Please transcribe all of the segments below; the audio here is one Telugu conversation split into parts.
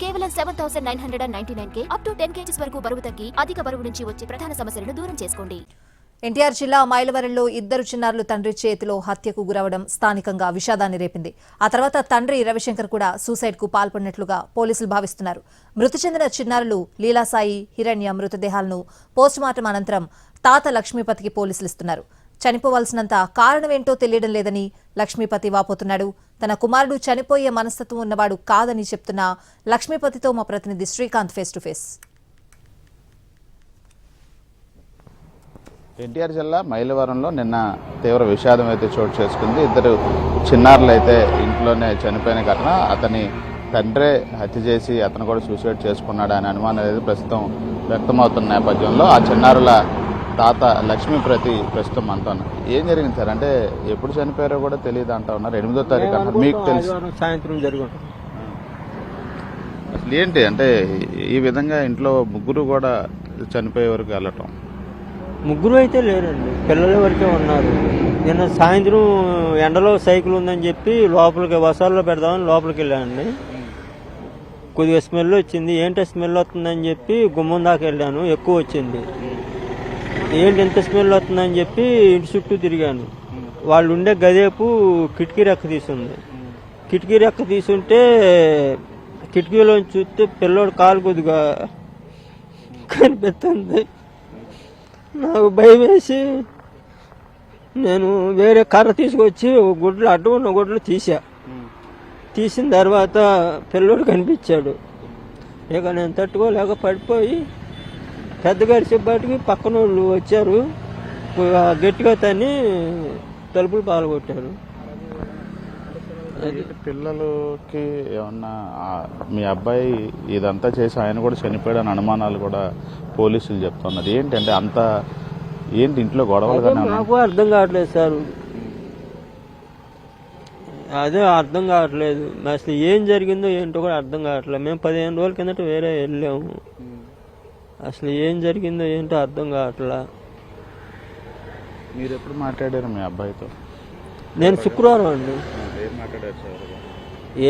కేవలం seven thousand nine hundred and ninety nine K up to ten kgs వరకు బరువు తగ్గి అధిక బరువు నుంచి వచ్చే ప్రధాన సమస్యలను దూరం చేసుకోండి. ఎన్టీఆర్ జిల్లా మైలవరంలో ఇద్దరు చిన్నారులు తండ్రి చేతిలో హత్యకు గురవడం స్థానికంగా విషాదాన్ని రేపింది. ఆ తర్వాత తండ్రి రవిశంకర్ కూడా సూసైడ్కు పాల్పడినట్లుగా పోలీసులు భావిస్తున్నారు. మృతి చెందిన చిన్నారులు లీలాసాయి హిరణ్య మృతదేహాలను పోస్టుమార్టం అనంతరం తాత లక్ష్మీపతికి పోలీసులు ఇస్తున్నారు. చనిపోవాల్సినంత కారణమేంటో తెలియడం లేదని లక్ష్మీపతి వాపోతున్నాడు. తన కుమారుడు చనిపోయే మనస్తత్వం ఉన్నవాడు కాదని చెప్తున్న లక్ష్మీపతితో మా ప్రతినిధి Srikanth face to face NTR జిల్లా మైలవరంలో నిన్న తీవ్ర విషాదం అయితే చోటు చేసుకుంది. ఇద్దరు చిన్నారులు అయితే ఇంట్లోనే చనిపోయిన ఘటన. అతని తండ్రే హత్య చేసి అతను కూడా సూసైడ్ చేసుకున్నాడు అనే అనుమానం అనేది ప్రస్తుతం వ్యక్తమవుతున్న నేపథ్యంలో ఆ చిన్నారుల తాత లక్ష్మీప్రతి ప్రస్తుతం మనతో ఉన్నారు. ఏం జరిగింది సార్? అంటే ఎప్పుడు చనిపోయారో కూడా తెలియదు అంటా ఉన్నారు. ఎనిమిదో తారీఖు అన్నారు మీకు తెలుసు. సాయంత్రం జరుగుతుంది అసలు ఏంటి? అంటే ఈ విధంగా ఇంట్లో ముగ్గురు కూడా చనిపోయే వరకు వెళ్ళటం. ముగ్గురు అయితే లేరండి. పిల్లల వరకే ఉన్నారు. నిన్న సాయంత్రం ఎండలో సైకిల్ ఉందని చెప్పి లోపలికి వసాల్లో పెడదామని లోపలికి వెళ్ళానండి. కొద్దిగా స్మెల్ వచ్చింది. ఏంటి స్మెల్ వస్తుందని చెప్పి గుమ్మం దాకా వెళ్ళాను. ఎక్కువ వచ్చింది. ఏంటి ఎంత స్మెల్ వస్తుందని చెప్పి ఇంటి చుట్టూ తిరిగాను. వాళ్ళు ఉండే గదేపు కిటికీ రెక్క తీసుంది. కిటికీ రెక్క తీసుంటే కిటికీలో చూస్తే పిల్లోడు కాలు కొద్దిగా కనిపిస్తుంది నాకు భయం వేసి నేను వేరే కర్ర తీసుకొచ్చి ఒక గుడ్లు అడ్డు ఉన్న గుడ్లు తీసా తీసిన తర్వాత పిల్లోడు కనిపించాడు. ఇక నేను తట్టుకోలేక పడిపోయి పెద్ద గడిచేపాటికి పక్కన వాళ్ళు వచ్చారు గట్టిగా తన్ని తలుపులు పాల్గొట్టారు పిల్లలకి ఏమన్నా మీ అబ్బాయి ఇదంతా చేసి ఆయన కూడా చనిపోయాడని అనుమానాలు కూడా పోలీసులు చెప్తున్నారు. ఏంటంటే అంత ఏంటి ఇంట్లో గొడవలు? నాకు అర్థం కావట్లేదు సార్. అదే అర్థం కావట్లేదు. అసలు ఏం జరిగిందో ఏంటో కూడా అర్థం కావట్లేదు. మేము పదిహేను రోజుల కిందట వేరే వెళ్ళాము. అసలు ఏం జరిగిందో ఏంటో అర్థం కావట్లా. మీరు ఎప్పుడు మాట్లాడారు మీ అబ్బాయితో? నేను శుక్రవారం అండి.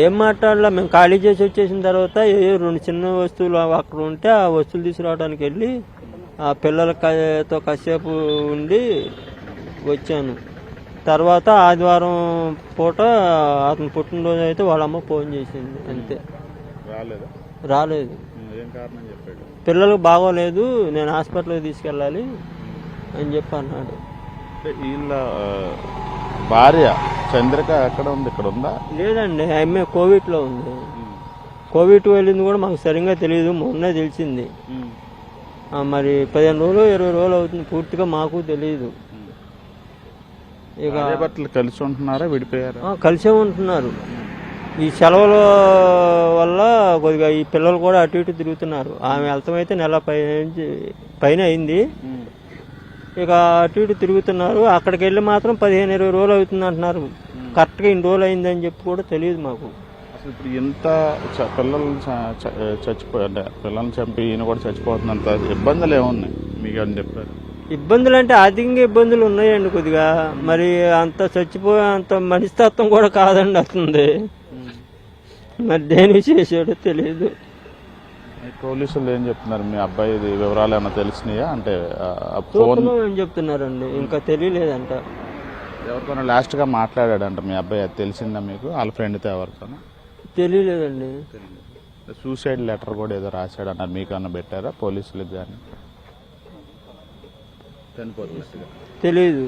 ఏం మాట్లాడలా మేము ఖాళీ చేసి వచ్చేసిన తర్వాత ఏ రెండు చిన్న వస్తువులు అక్కడ ఉంటే ఆ వస్తువులు తీసుకురావడానికి వెళ్ళి ఆ పిల్లలతో కాసేపు ఉండి వచ్చాను. తర్వాత ఆదివారం పూట అతను పుట్టినరోజు అయితే వాళ్ళ అమ్మ ఫోన్ చేసింది అంతే. రాలేదా. పిల్లలకు బాగోలేదు నేను హాస్పిటల్కి తీసుకెళ్ళాలి అని చెప్పి అన్నాడు. వీళ్ళ భార్య చంద్రిక ఎక్కడ ఉంది? ఇక్కడ ఉందా? లేదండి ఆమె కోవిడ్లో ఉంది. కోవిడ్ వెళ్ళింది కూడా మాకు సరిగ్గా తెలియదు మొన్నే తెలిసింది. మరి పదిహేను రోజులు ఇరవై రోజులు అవుతుంది పూర్తిగా మాకు తెలియదు. ఇక కలిసి ఉంటున్నారా? విడిపోయారా? కలిసే ఉంటున్నారు. ఈ సెలవుల వల్ల కొద్దిగా ఈ పిల్లలు కూడా అటు ఇటు తిరుగుతున్నారు. ఆమె వెళ్తామైతే నెల పై పైన అయింది. ఇక అటు ఇటు తిరుగుతున్నారు. అక్కడికి వెళ్ళి మాత్రం పదిహేను ఇరవై రోజులు అవుతుంది అంటున్నారు. కరెక్ట్గా ఇన్ని రోజులు అయిందని చెప్పి కూడా తెలియదు మాకు. అసలు ఇప్పుడు ఇంత చ- పిల్లలు చ- చ- చచ్చిపోయి అంటే పిల్లల్ని చంపి ఈయన కూడా చచ్చిపోతున్నంత ఇబ్బందులు ఏమున్నాయి? మీకు అని చెప్పారు? ఇబ్బందులు అంటే ఆర్థికంగా ఇబ్బందులు ఉన్నాయండి కొద్దిగా. మరి అంత చచ్చిపోయే అంత మనస్తత్వం కూడా కాదండి వస్తుంది మరి దేని చేసాడో తెలియదు పోలీసులు ఏం చెప్తున్నారు? మీ అబ్బాయి వివరాలు ఏమైనా తెలిసినాయా? అంటే ఫోన్ అని చెప్తున్నారండి? ఇంకా తెలియలేదంట. ఎవరితోనో లాస్ట్గా మాట్లాడాడంట మీ అబ్బాయి. అది తెలిసిందా మీకు? వాళ్ళ ఫ్రెండ్తో ఎవరితోనో? తెలియలేదండి. సూసైడ్ లెటర్ కూడా ఏదో రాశాడన్నారు మీకు అన్న పెట్టారా పోలీసులకు కానీ చనిపోతున్నట్టుగా తెలియదు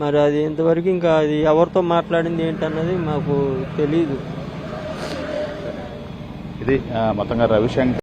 మరి అది ఇంతవరకు ఇంకా అది ఎవరితో మాట్లాడింది ఏంటన్నది మాకు తెలియదు ఇది ఆ, మొత్తంగా రవిశంకర్